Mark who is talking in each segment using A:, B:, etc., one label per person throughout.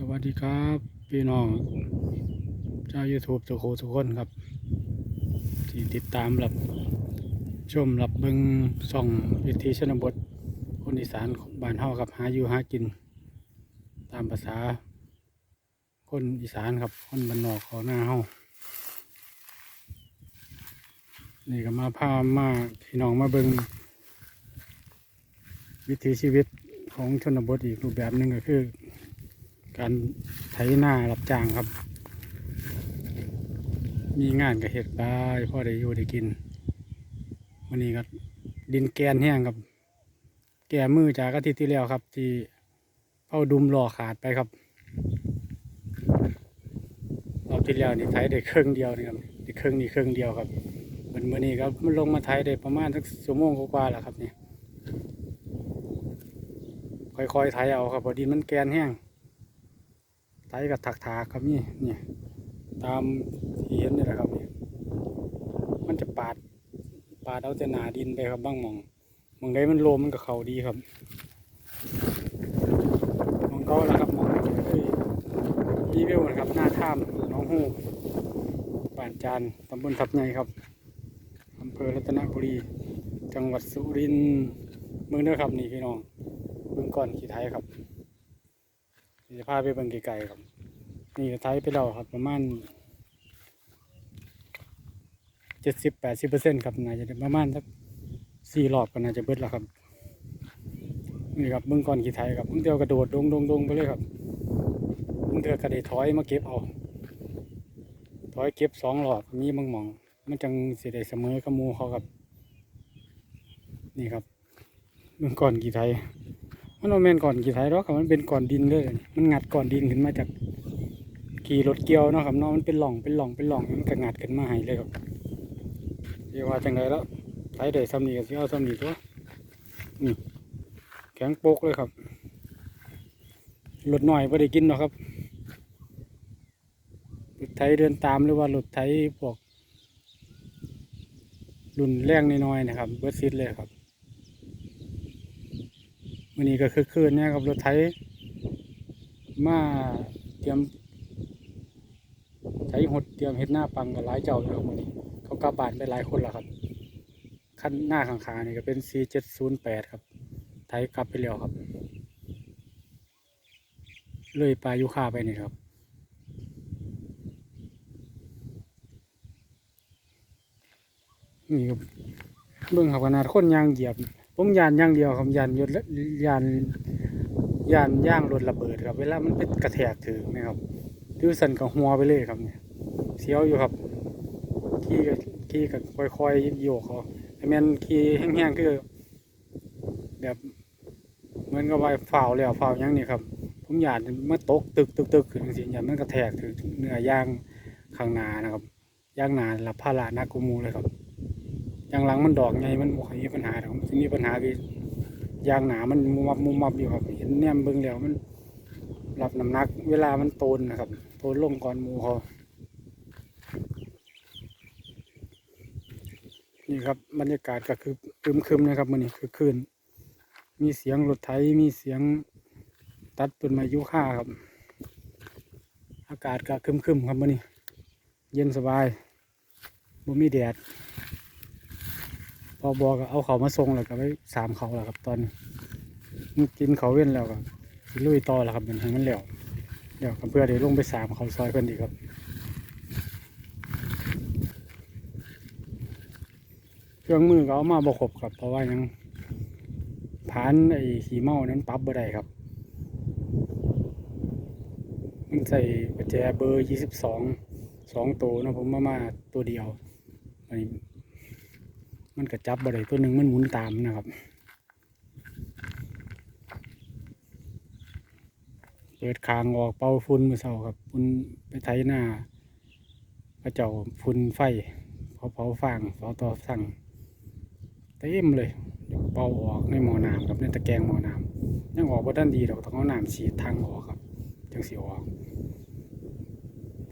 A: สวัสดีครับพี่น้องเจ้า YouTube ทุกคนทุกคนครับ ที่ติดตามรับชมรับเบิงส่องวิถีชนบท คนอีสานของบ้านเฮาครับหาอยู่หากิน ตามภาษา คนอีสานครับ คนบ้านนอกของหน้าเฮานี่ก็มาพามาพี่น้องมาเบิงวิถีชีวิตของชนบทอีกรูปแบบหนึ่งก็คือ การไถหน้ารับจ้างครับ มีงานกับเห็ดไปพ่อได้อยู่ได้กินวันนี้ก็ดินแกนแห้งครับ แก่มือจากอาทิตย์ที่แล้วครับ ที่เผาดุมหล่อขาดไปครับรอบที่แล้วนี่ไถได้ครึ่งเดียวนี่ครับได้ครึ่งนี่ครึ่งเดียวครับวันมื่อนี้ครับมันลงมาไถได้ประมาณสักชั่วโมงกว่าแล้วครับนี่ค่อยๆไถเอาครับเพอดินมันแกนแห้ง ไถกับถักถากครับนี่นี่ตามที่เห็นนี่แหละครับนี่มันจะปาดปาดเอาแต่หนาดินไปครับบ้างหมองหมองใดมันโลมมันก็เขาดีครับหมองเก็แล้วครับหมองรีวิวนะครับหน้าถ้ำน้องหูบ้านจานตำบลทับใหญ่ครับอำเภอรัตนบุรี จังหวัดสุรินทร์เมืองเด้อครับนี่พี่น้องเบื้องก่อนขี่ไทยครับ จะพาไปเบิ่งไกลๆครับ นี่ก็ไทยไปแล้วครับประมาณเจ็ดสิบแปดสิบเปอร์เซ็นต์ครับน่าจะประมาณสักสี่รอบก็น่าจะเบิดแล้วครับนี่ครับเบื้องก่อนขี่ไทยครับเบื้องเดียวกระโดดดงดงดงไปเลยครับเบื้องเดียวกระเดถอยมาเก็บเอาถอยเก็บสองหลอดมีบางหมอง มันจังเสิได้เสมอกับหมูเขาครับ นี่ครับเบื้องก่อนขี่ไทย มันโมเมนก่อนกี่ไถหรอกครับมันเป็นก่อนดินเลยมันงัดก่อนดินขึ้นมาจากขี่รถเกี่ยวเนาะครับเนาะมันเป็นหล่องเป็นหล่องเป็นหล่องมันก็งัดขึ้นมาให้เลยครับเรียกว่าจังไรแล้วไถได้ซ้ำนี่ก็สิเอาซ้ำนี่ตัวนี่แข็งโป๊กเลยครับรถหน่อยไ่ได้กินหรอกครับรถไถเดินตามหรือว่ารถไถพวกรุ่นแรงน้อยๆนะครับ เบิร์ดซิดเลยครับ วันนี้ก็คือคืนเนี่ยครับรถไถมาเตรียมไถหดเตรียมเฮ็ดหน้าปังกับหลายเจ้าอยู่ครับวันนี้เขากลับบ้านไปหลายคนแล้วครับขั้นหน้าข้างๆนี่ก็เป็น4708ครับ ไถกลับไปแล้วครับเลยปลายุค่าไปนี่ครับนี่ครับเบิ่งครับขนาดคนยางเหยียบ ผมยานย่างเดียวครับยานยนลยานยานย่างรถระเบิดครับ เวลามันเป็นกระแทกถึงนะครับดิวสันกับหัวไปเลยครับเนี่ยเสียวอยู่ครับขี่กับขี่กับค่อยๆโยกเขาแต่แมนขี่แห้งๆคือแบบเหมือนกับว่าฝ่าวแล้วฝ่าวหยังนี่ครับ ผมยานมันตกตึกตึกตึกขึ้นจริงๆยานมันกระแทกถึงเนื้อย่างข้างหน้านะครับย่างหน้าละพารานักกูมูเลยครับ ยางหลังมันดอกไงมันบ่มีปัญหาหรอกมันสิมีปัญหาคือยางหนามันมุมมับมุมมับอยู่ครับ เห็นแนมเบิ่งแล้วมันรับน้ำหนัก เวลามันโตนนะครับโตนลงก่อนมูเขานี่ครับบรรยากาศก็คือคึมคึมนะครับมันนี่คือคืนมีเสียงรถไถมีเสียงตัดต้นไม้ยุค่าครับ อากาศก็คึมคึมครับมันนี่เย็นสบายบ่มีแดด พอบอก็เอาเขามาส่งแล้วก็ไปสามเขาแล้วครับตอนกินเขาเว้นแล้วก็สิลุยต่อแล้วครับมันให้มันแล้วเดี๋ยวเพื่อเดี๋ยวลงไปสามเขาซอยเพิ่นอีครับเครื่องมือก็เอามาบกบครับ เพราะว่ายังผ่านไอ้ขี่เมานั้นปั๊บบ่ได้ครับมันใส่ประแจเบอร์ยี่สิบสองสองตัวนะผมมามาตัวเดียวอันนี้ มันกระจับบ่ได้ตัวหนึ่งมันหมุนตามนะครับเปิดคางออกเป่าฝุ่นมือเสาครับฝุ่นไปไถหน้าพระเจ้าฝุ่นไฟเผาเผาฟางเผาต่อสั่งเต็มเลยเดี๋ยวเป่าออกในหมอน้ำครับในตะแกรงหมอน้ำยังออกบ่ด้านดีดอกต้องเอาน้ำฉีดทางออกครับจังสีออก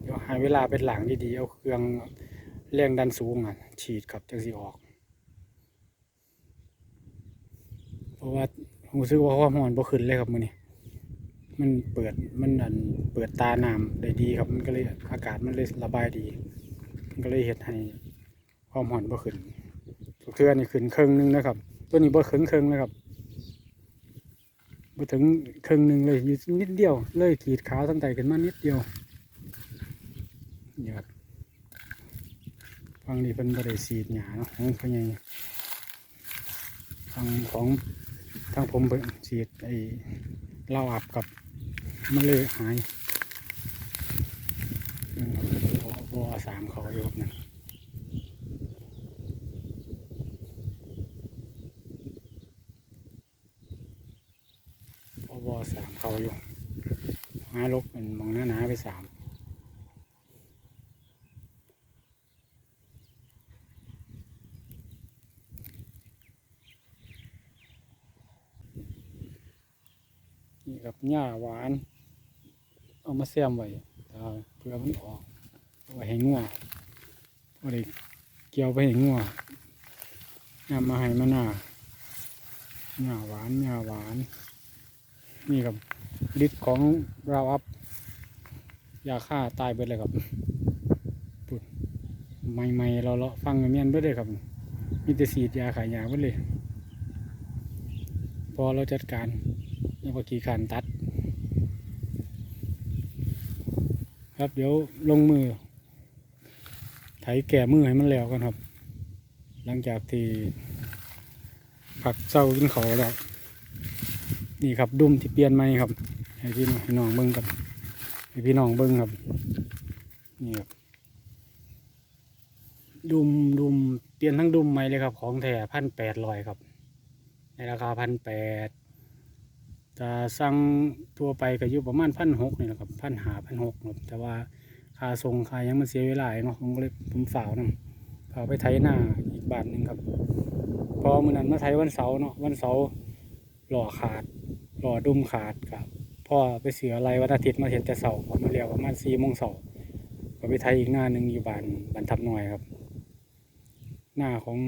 A: เดี๋ยวให้เวลาเป็นหลังดีๆเอาเครื่องแรงดันสูงอะฉีดครับจังสีออก เพราะว่ารู้สึกว่าความร้อนบ่ขึ้นเลยครับมื้อนี้มันเปิดมันอันเปิดตาน้ำได้ดีครับมันก็เลยอากาศมันเลยระบายดี มันก็เลยเฮ็ดให้ความร้อนบ่ขึ้นทุกเทื่อนี่ขึ้นครึ่งนึงนะครับ ตัวนี้บ่ถึงครึ่งนะครับบ่ถึงครึ่งนึงเลยอยู่นิดเดียว เลยขีดขาวตั้งแต่ขึ้นมานิดเดียวนี่ครับฟังนี่เพิ่นบ่ได้สีดหญ้าเนาะของเพิ่นใหญ่ฟังของ ทางผมเพิ่นสีดไอ้เหล้าอับกับมันเลยหายอืมครับบ่บ่สามเขาอยู่ครับนั่นพบสามเขาอยู่หาลกเป็นมองหน้าหนาไปสาม นี่ครับหญ้าหวาน เอามาแซมไว้เพื่อมันออกเอาไว้ให้งัวเอาได้เกี่ยวไปให้งัวนำมาให้มันน่าหญ้าหวานหญ้าหวาน นี่ครับฤทธิ์ของเราอัพยาฆ่าตายไปเลยครับปุ๊ดใหม่ๆเราเลาะฟังเมียนไปเลยครับมีแต่สีดยาขายยาไปเลย พอเราจัดการ แล้วก็กี่การตัด ครับเดี๋ยวลงมือ ไถแก่มือให้มันแล้วกันครับ หลังจากที่ผักเศร้ากินเขาแล้ว นี่ครับดุมที่เปลี่ยนใหม่ครับ ให้พี่น้องให้น้องเบิ้งกันให้พี่น้องเบิ้งครับ นี่ครับดุมดุมเปลี่ยนทั้งดุมใหม่เลยครับ ของแท้พันแปดร้อยครับ ในราคาพันแปด จะสั่งทั่วไปก็อยู่ประมาณพันหกนี่แหละครับพันหาพันหกครับแต่ว่าค่าส่งค่ายังมันเสียเวลาเนาะผมก็เลยผมฝ่าวนํฝ่าวไปไถหน้าอีกบาทหนึ่งครับ พอมื่อนั้นมาไถวันเสาร์เนาะวันเสาร์หล่อขาดหล่อดุมขาดครับพ่อไปเสืออะไรวันอาทิตย์มาเห็นแต่เสาร์ผมาเรียวประมาณสี่โมงเสาร์ก็ไปไทยอีกหน้าหนึ่งอยู่บานบ้านทับหน่อยครับ หน้าของ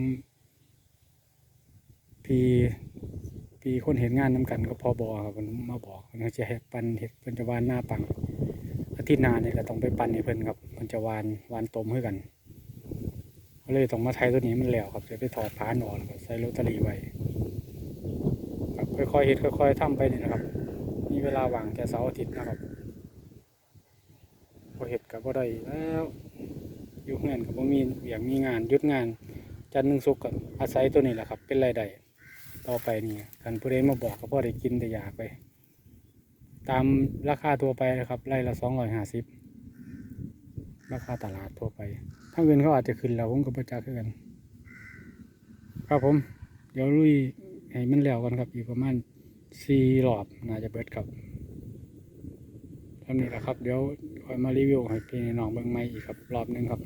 A: พี่ พี่คนเห็นงานน้กันก็พอบอครับมันมาบอกมันจะเห็ดปันเห็ดเพิ่นจะวานหน้าปังอาทิตย์หน้าเนี่ยก็ต้องไปปันให้เพิ่นครับมันจะวานวานต้มให้กันก็เลยต้องมาไทยตัวนี้มันแล้วครับจะไปถอดพานออกใส่ลอตเตอรี่ไว้ครับค่อยๆเฮ็ดค่อยๆทำไปนี่นะครับ มีเวลาว่างแค่เสาร์อาทิตย์นะครับพอเฮ็ดกับบ่ได้แล้วอยู่เฮือนกับบ่มีเวียงมีงานยุดงาน จันทร์ถึงศุกร์ก็อาศัยตัวนี้แหละครับ เป็นรายได้ ต่อไปนี่คันผู้ใดมาบอกก็พ่อได้กินได้อยากไป ตามราคาทั่วไปนะครับไร่ละ250ราคาตลาดทั่วไปถ้าเงินเขาอาจจะขึ้นแล้วผมก็บ่จักคือกัน ครับผม เดี๋ยวลุยให้มันแล้วกันครับอีกประมาณสี่รอบน่าจะเบิดครับเท่านี้แหละครับ เดี๋ยวคอยมารีวิวให้พี่น้องเบิ่งใหม่อีกครับรอบหนึงครับ